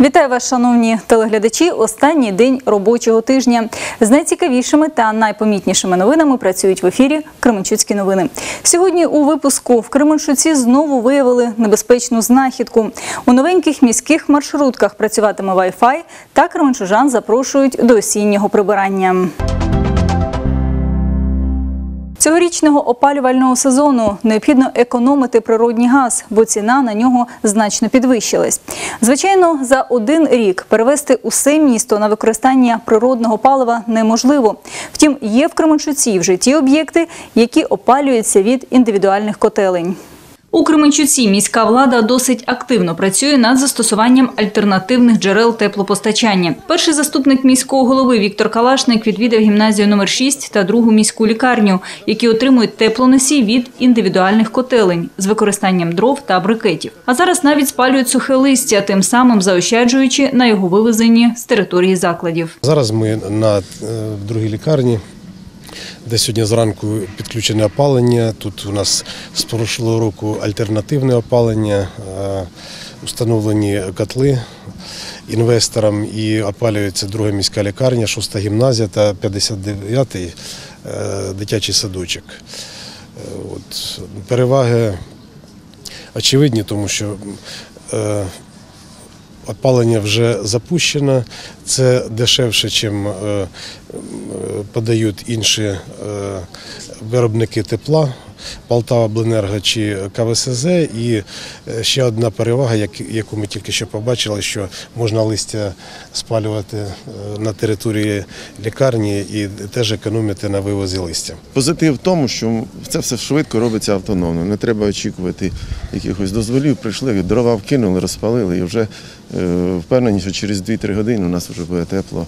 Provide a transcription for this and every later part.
Вітаю вас, шановні телеглядачі. Останній день робочого тижня з найцікавішими та найпомітнішими новинами працюють в ефірі Кременчуцькі новини. Сьогодні у випуску в Кременчуці знову виявили небезпечну знахідку. У новеньких міських маршрутках працюватиме Wi-Fi та кременчужан запрошують до осіннього прибирання. Цьогорічного опалювального сезону необхідно економити природній газ, бо ціна на нього значно підвищилась. Звичайно, за один рік перевести усе місто на використання природного палива неможливо. Втім, є в Кременчуці вже ті об'єкти, які опалюються від індивідуальних котелень. У Кременчуці міська влада досить активно працює над застосуванням альтернативних джерел теплопостачання. Перший заступник міського голови Віктор Калашник відвідав гімназію номер 6 та другу міську лікарню, які отримують теплоносій від індивідуальних котелень з використанням дров та брикетів. А зараз навіть спалюють сухе листя, тим самим заощаджуючи на його вивезенні з території закладів. Зараз ми на е, другій лікарні, де сьогодні зранку підключене опалення. Тут у нас з прошлого року альтернативне опалення, е, установлені котли інвесторам і опалюється друга міська лікарня, шоста гімназія та 59-й е, дитячий садочок. Е, От, переваги очевидні, тому що Опалення вже запущено, це дешевше, ніж подають інші е, виробники тепла, Полтава Бленерго чи КВСЗ. І е, ще одна перевага, яку ми тільки що побачили, що можна листя спалювати е, на території лікарні і теж економити на вивозі листя. Позитив в тому, що це все швидко робиться автономно. Не треба очікувати якихось дозволів. Прийшли, дрова вкинули, розпалили і вже е, впевнені, що через 2-3 години у нас вже буде тепло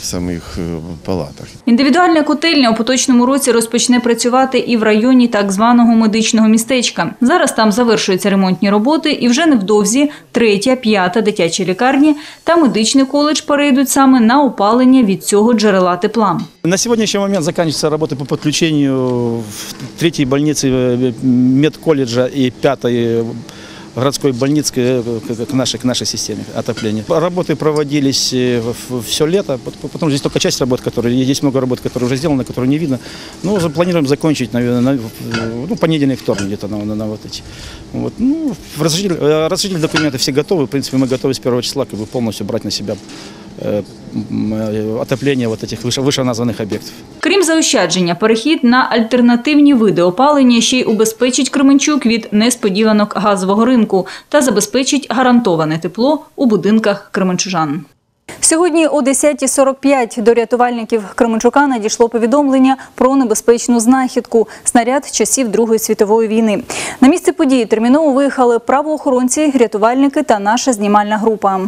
в самих е, палатах. Індивідуальна котельня у поточному році розпочне працювати і в районі так званого медичного містечка. Зараз там завершуються ремонтні роботи, і вже невдовзі третя, п'ята дитячі лікарні та медичний коледж перейдуть саме на опалення від цього джерела тепла. На сегодняшний момент заканчиваются работы по подключению в третьей больницы э, медколледжа и пятой э, городской больницы к- к к нашей, к нашей системе отопления. Работы проводились все лето, пот- потом здесь только часть работ, которые, есть много работ, которые уже сделаны, которые не видно. Но за- планируем закончить, наверное, на, ну, понедельник, вторник где-то на, на, на вот эти. Вот. Ну, разрешитель, э, разрешитель документы все готовы, в принципе, мы готовы с первого числа как бы полностью брать на себя э, м, э, отопление вот этих выше, вышеназванных объектов. Крім заощадження, перехід на альтернативні види опалення ще й убезпечить Кременчук від несподіванок газового ринку та забезпечить гарантоване тепло у будинках кременчужан. Сьогодні о 10.45 до рятувальників Кременчука надійшло повідомлення про небезпечну знахідку – снаряд часів Другої світової війни. На місце події терміново виїхали правоохоронці, рятувальники та наша знімальна група.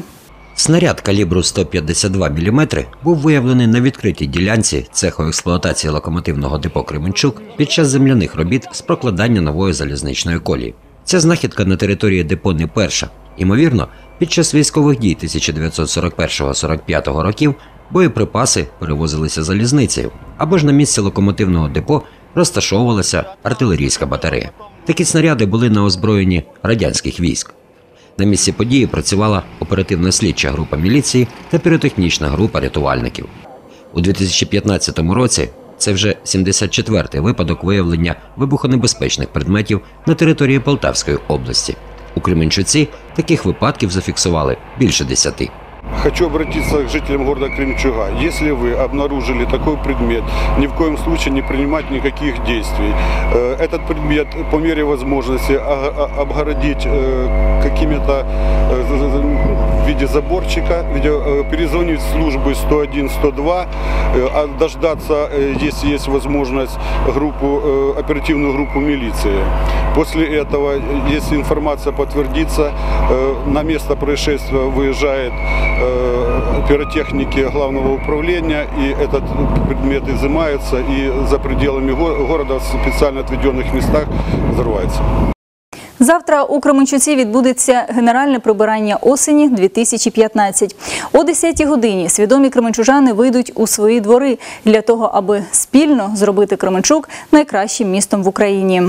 Снаряд калібру 152 мм був виявлений на відкритій ділянці цеху експлуатації локомотивного депо Кременчук під час земляних робіт з прокладання нової залізничної колії. Ця знахідка на території депо не перша. Імовірно, під час військових дій 1941-45 років боєприпаси перевозилися залізницею або ж на місці локомотивного депо розташовувалася артилерійська батарея. Такі снаряди були на озброєнні радянських військ. На місці події працювала оперативна слідча група міліції та піротехнічна група рятувальників. У 2015 році це вже 74-й випадок виявлення вибухонебезпечних предметів на території Полтавської області. У Кременчуці таких випадків зафіксували більше десяти. Хочу обратиться к жителям города Кремчуга. Если вы обнаружили такой предмет, ни в коем случае не принимать никаких действий. Э, Этот предмет по мере возможности обгородить э, какими-то э, в виде заборчика, в виде, э, перезвонить в службы 101, 102, э, а дождаться, э, если есть возможность, группу, э, оперативную группу милиции. После этого, э, если информация подтвердится, э, на место происшествия выезжает э, пиротехники главного управления, и этот предмет изымается, и за пределами го- города в специально отведенных местах взрывается. Завтра у Кременчуці відбудеться генеральне прибирання осені 2015. О 10 годині свідомі кременчужани вийдуть у свої двори для того, аби спільно зробити Кременчук найкращим містом в Україні.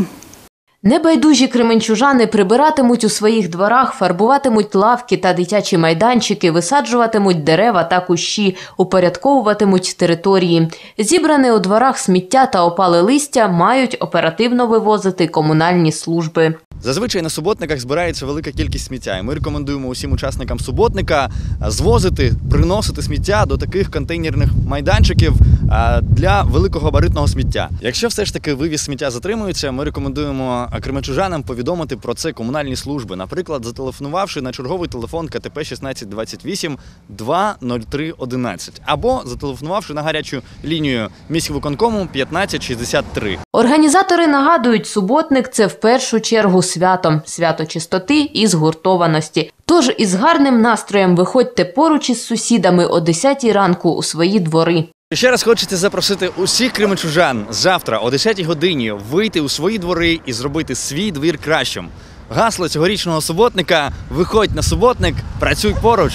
Небайдужі кременчужани прибиратимуть у своїх дворах, фарбуватимуть лавки та дитячі майданчики, висаджуватимуть дерева та кущі, упорядковуватимуть території. Зібране у дворах сміття та опали листя мають оперативно вивозити комунальні служби. Зазвичай на суботниках збирається велика кількість сміття, і ми рекомендуємо усім учасникам суботника звозити, приносити сміття до таких контейнерних майданчиків а, для великогабаритного сміття. Якщо все ж таки вивіз сміття затримується, ми рекомендуємо а, кременчужанам повідомити про це комунальні служби, наприклад, зателефонувавши на черговий телефон КТП 1628 20311 або зателефонувавши на гарячу лінію міськвиконкому 1563. Організатори нагадують, суботник це в першу чергу свято, свято чистоти і згуртованості. Тож із гарним настроєм виходьте поруч із сусідами о 10 ранку у свої двори. Ще раз хочеться запросити усіх кременчужан завтра о 10 годині вийти у свої двори і зробити свій двір кращим. Гасло цьогорічного суботника Виходь на суботник, працюй поруч.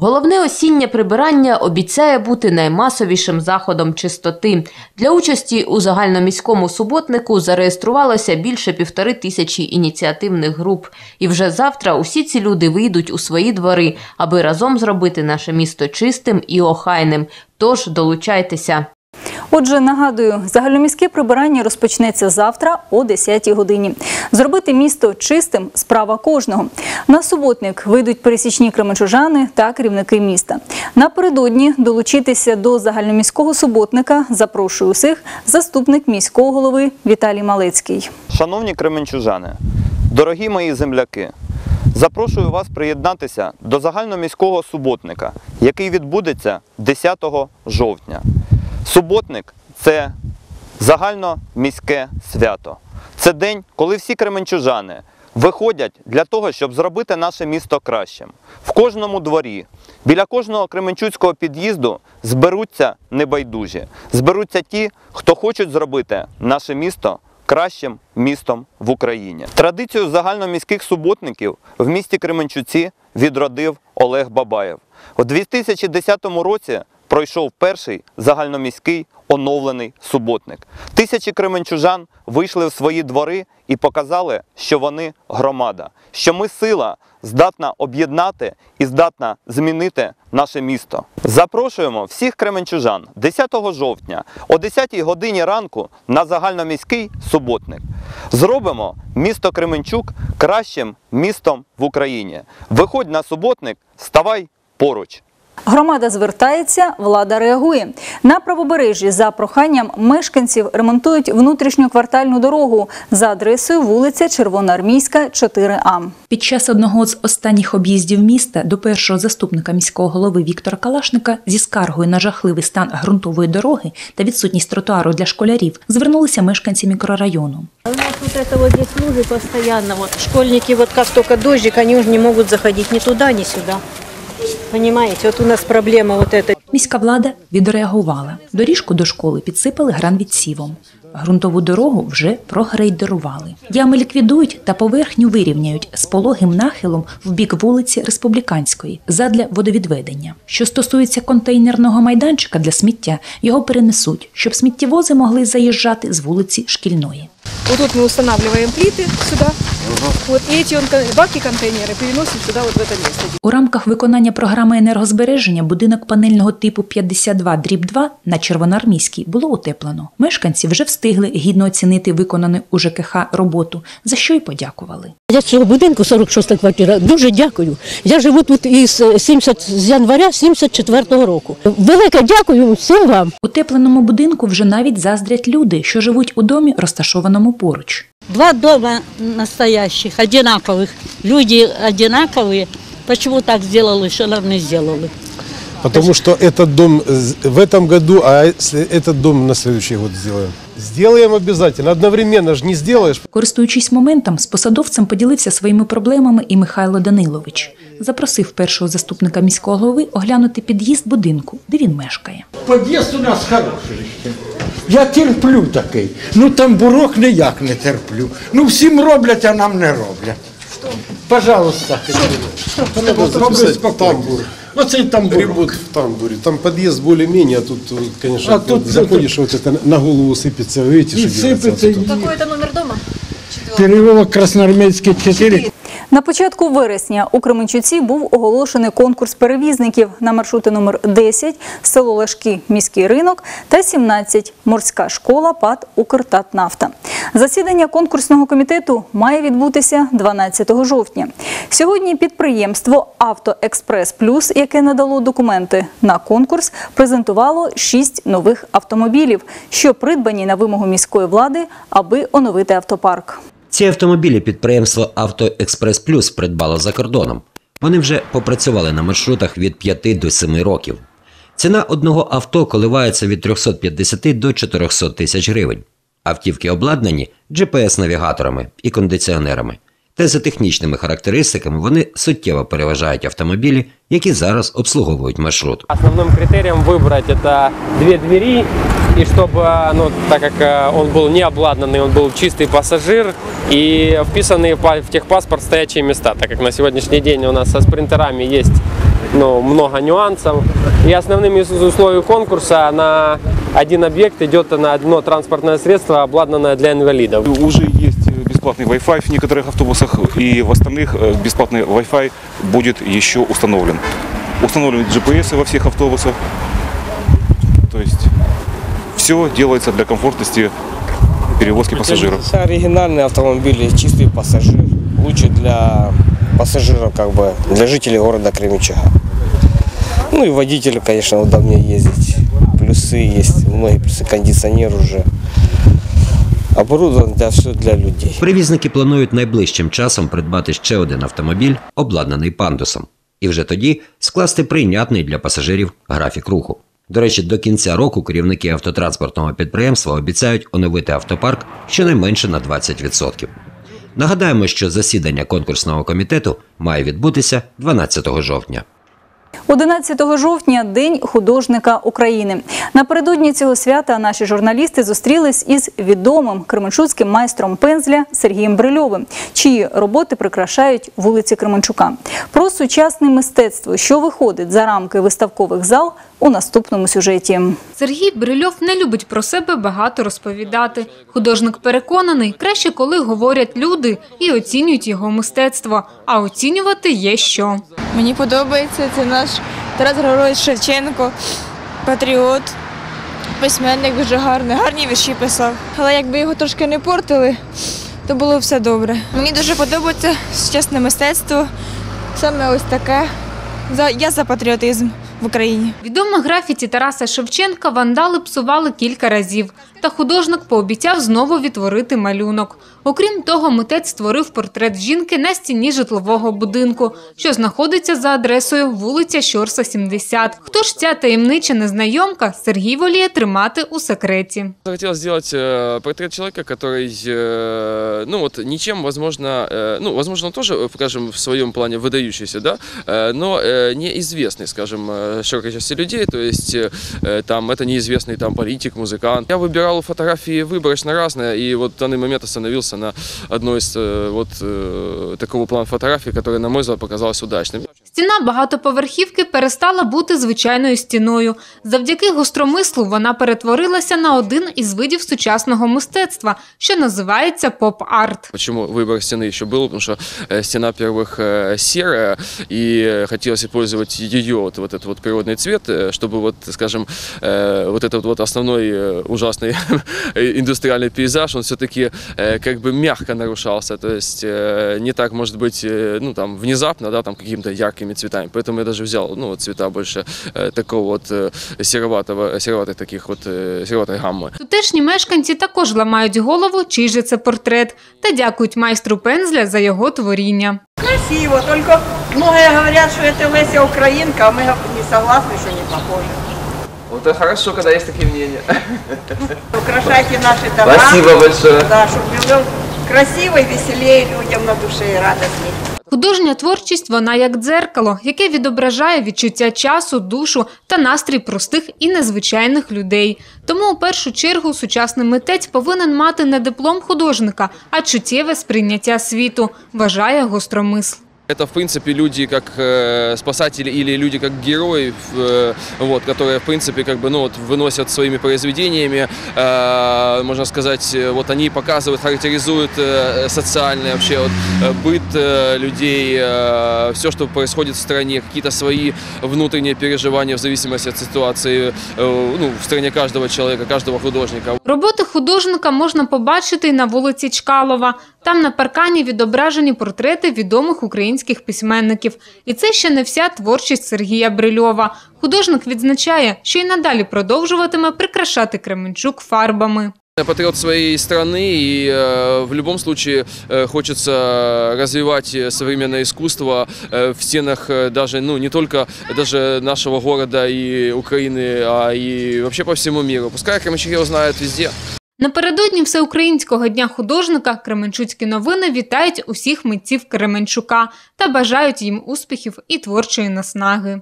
Головне осіннє прибирання обіцяє бути наймасовішим заходом чистоти. Для участі у загальноміському суботнику зареєструвалося більше півтори тисячі ініціативних груп. І вже завтра усі ці люди вийдуть у свої двори, аби разом зробити наше місто чистим і охайним. Тож долучайтеся. Отже, нагадую, загальноміське прибирання розпочнеться завтра о 10 годині. Зробити місто чистим справа кожного. На суботник вийдуть пересічні кременчужани та керівники міста. Напередодні долучитися до загальноміського суботника запрошую усіх заступник міського голови Віталій Малецький. Шановні кременчужани, дорогі мої земляки, запрошую вас приєднатися до загальноміського суботника, який відбудеться 10 жовтня. Суботник це загальноміське свято. Це день, коли всі кременчужани виходять для того, щоб зробити наше місто кращим. В кожному дворі, біля кожного кременчуцького під'їзду зберуться небайдужі, зберуться ті, хто хочуть зробити наше місто кращим містом в Україні. Традицію загальноміських суботників в місті Кременчуці відродив Олег Бабаєв. У 2010 році пройшов перший загальноміський оновлений суботник. Тисячі кременчужан вийшли в свої двори і показали, що вони громада, що ми сила здатна об'єднати і здатна змінити наше місто. Запрошуємо всіх кременчужан 10 жовтня о 10 годині ранку на загальноміський суботник. Зробимо місто Кременчук кращим містом в Україні. Виходь на суботник, ставай поруч. Громада звертається, влада реагує. На правобережжі за проханням мешканців ремонтують внутрішньоквартальну дорогу за адресою вулиця Червоноармійська, 4А. Під час одного з останніх об'їздів міста до першого заступника міського голови Віктора Калашника зі скаргою на жахливий стан ґрунтової дороги та відсутність тротуару для школярів звернулися мешканці мікрорайону. У нас вот это вот здесь лужи постоянно. Вот школьники, вот как только дождик, они уже не могут заходить ни туда, ни сюда. Понимаете, вот у нас проблема вот эта. Міська влада відреагувала. Доріжку до школи підсипали гранвідсівом. Ґрунтову дорогу вже прогрейдерували. Ями ліквідують та поверхню вирівняють з пологим нахилом в бік вулиці Республіканської задля водовідведення. Що стосується контейнерного майданчика для сміття, його перенесуть, щоб сміттєвози могли заїжджати з вулиці Шкільної. Вот тут мы устанавливаем плиты сюда. Вот, и эти он, баки контейнеры переносим сюда, вот в это место. У рамках виконання програми енергозбереження будинок панельного типу 52 дріб 2 на Червоноармійській було утеплено. Мешканці вже встигли гідно оцінити виконану у ЖКХ роботу, за що й подякували. Я з цього будинку 46 квартира. Дуже дякую. Я живу тут із 70 з января 74-го року. Велике дякую всім вам. Утепленому будинку вже навіть заздрять люди, що живуть у домі, розташованому поруч. Два дома настоящих, одинаковых. Люди одинаковые. Почему так сделали, что нам не сделали? Потому что этот дом з- в этом году, а если этот дом на следующий год сделаем. Сделаем обязательно. Одновременно же не сделаешь. Користуючись моментом, з посадовцем поділився своїми проблемами і Михайло Данилович. Запросив першого заступника міського голови оглянути під'їзд будинку, де він мешкає. Під'їзд у нас хороший. ще. Я терплю такий. Ну тамбурок ніяк не терплю. Ну всім роблять, а нам не роблять. Пожалуйста. Надо От записать обеспокойтесь. тамбур. Оцей тамбурок. Ремонт в тамбуре. Там подъезд более-менее, а тут, э, конечно, А тут- заходишь, вот это на голову сыпется, видите, И что делается? сыпется, Вот тут. и- Какой это номер дома? Переулок Красноармейский 4. На початку вересня у Кременчуці був оголошений конкурс перевізників на маршрути номер 10 село Лешки, міський ринок та 17 морська школа ПАД Укртатнафта. Засідання конкурсного комітету має відбутися 12 жовтня. Сьогодні підприємство Автоекспрес Плюс, яке надало документи на конкурс, презентувало 6 нових автомобілів, що придбані на вимогу міської влади, аби оновити автопарк. Ці автомобілі підприємство «Автоекспрес Плюс» придбало за кордоном. Вони вже попрацювали на маршрутах від 5 до 7 років. Ціна одного авто коливається від 350 до 400 тисяч гривень. Автівки обладнані GPS-навігаторами і кондиціонерами. Та за технічними характеристиками вони суттєво переважають автомобілі, які зараз обслуговують маршрут. Основным критерием выбрать это две двери, и чтобы, ну, так как э, он был не обладнанный, он был чистый пассажир и вписанные в па- в техпаспорт стоячие места, так как на сегодняшний день у нас со спринтерами есть ну, много нюансов. И основным из условий конкурса на один объект идет на одно транспортное средство, обладнанное для инвалидов. Уже есть бесплатный Wi-Fi в некоторых автобусах, и в остальных э, бесплатный Wi-Fi будет еще установлен. Установлены GPS во всех автобусах. То есть все делается для комфортности перевозки пассажиров. Это оригинальные автомобили, чистый пассажир. Лучше для пассажиров, как бы, для жителей города Кременчуга. Ну и водителю, конечно, удобнее ездить. Плюсы есть, многие плюсы, кондиционер уже. Оборудован для все для людей. Перевізники планують найближчим часом придбати ще один автомобіль, обладнаний пандусом, і вже тоді скласти прийнятний для пасажирів графік руху. До речі, до кінця року керівники автотранспортного підприємства обіцяють оновити автопарк щонайменше на 20%. Нагадаємо, що засідання конкурсного комітету має відбутися 12 жовтня. 11 жовтня День художника України. Напередодні цього свята наші журналісти зустрілись із відомим кременчуцьким майстром пензля Сергієм Брильовим, чиї роботи прикрашають вулиці Кременчука. Про сучасне мистецтво, що виходить за рамки виставкових зал, у наступному сюжеті. Сергій Брильов не любить про себе багато розповідати. Художник переконаний, краще, коли говорять люди і оцінюють його мистецтво. А оцінювати є що. Мені подобається це наш Тарас Григорович Шевченко, патріот, письменник дуже гарний, гарні вірші писав. Але якби його трошки не портили, то було все добре. Мені дуже подобається сучасне мистецтво, саме ось таке. За- Я за патріотизм в Україні. Відоме графіті Тараса Шевченка вандали псували кілька разів, та художник пообіцяв знову відтворити малюнок. Окрім того, митець створив портрет жінки на стіні житлового будинку, що знаходиться за адресою вулиця Щорса, 70. Хто ж ця таємнича незнайомка, Сергій воліє тримати у секреті. Хотел сделать э, портрет человека, который, э, ну вот, ничем, возможно, э, ну, возможно, он тоже, э, скажем, в своем плане выдающийся, да, э, но э, неизвестный, скажем, э, широкой части людей, то есть э, э, там это неизвестный там политик, музыкант. Я выбирал фотографии выборочно разные, и вот в данный момент остановился на одной из э, вот э, такого плана фотографий, которая, на мой взгляд, показалась удачной. Стіна багатоповерхівки перестала бути звичайною стіною. Завдяки гостромислу вона перетворилася на один із видів сучасного мистецтва, що називається поп-арт. Почему выбор стены еще был? Потому что э, стена, во-первых, э, серая, и э, хотелось использовать ее, вот, вот этот вот природный цвет, э, чтобы, вот, скажем, э, вот этот вот основной э, ужасный индустриальный пейзаж, он все-таки э, как бы мягко нарушался, то есть э, не так, может быть, э, ну, там, внезапно, да, там, какими-то яркими цветами. Поэтому я даже взял, ну, вот цвета больше э, такого вот э, сероватого, сероватых таких вот, э, сероватой гаммы. Тутешні мешканці також ламають голову, чий же це портрет, та дякують майстру пензля за його творіння. Красиво, только многие говорят, что это Леся Украинка, а мы не согласны, что не похоже. Вот это хорошо, когда есть такие мнения. Украшайте наши дома. Спасибо большое. Да, чтобы был і веселее людям на душі і радості. Художня творчість вона як дзеркало, яке відображає відчуття часу, душу та настрій простих і незвичайних людей. Тому у першу чергу сучасний митець повинен мати не диплом художника, а чуттєве сприйняття світу, вважає гостромисл. Это, в принципе, люди как э, спасатели или люди как герои, э, вот, которые, в принципе, как бы, ну, вот, выносят своими произведениями, э, можно сказать, э, вот они показывают, характеризуют э, социальный вообще вот, э, быт э, людей, э, все, что происходит в стране, какие-то свои внутренние переживания в зависимости от ситуации, э, ну, в стране каждого человека, каждого художника. Роботи художника можна побачити й на вулиці Чкалова. Там на паркані відображені портрети відомих українських письменників. І це ще не вся творчість Сергія Брильова. Художник відзначає, що й надалі продовжуватиме прикрашати Кременчук фарбами. Я патриот своей страны, и э, в любом случае э, хочется развивать э, современное искусство э, в стенах э, даже, ну, не только даже нашего города и Украины, а и вообще по всему миру. Пускай Кременчук его знают везде. Напередодні Всеукраїнського дня художника Кременчуцькі новини вітають усіх митців Кременчука та бажають їм успіхів і творчої наснаги.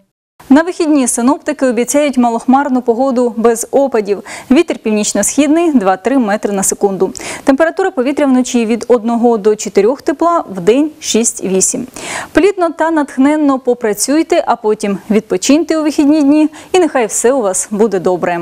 На вихідні синоптики обіцяють малохмарну погоду без опадів. Вітер північно-східний 2-3 метри на секунду. Температура повітря вночі від 1 до 4 тепла, в день 6-8. Плідно та натхненно попрацюйте, а потім відпочиньте у вихідні дні і нехай все у вас буде добре.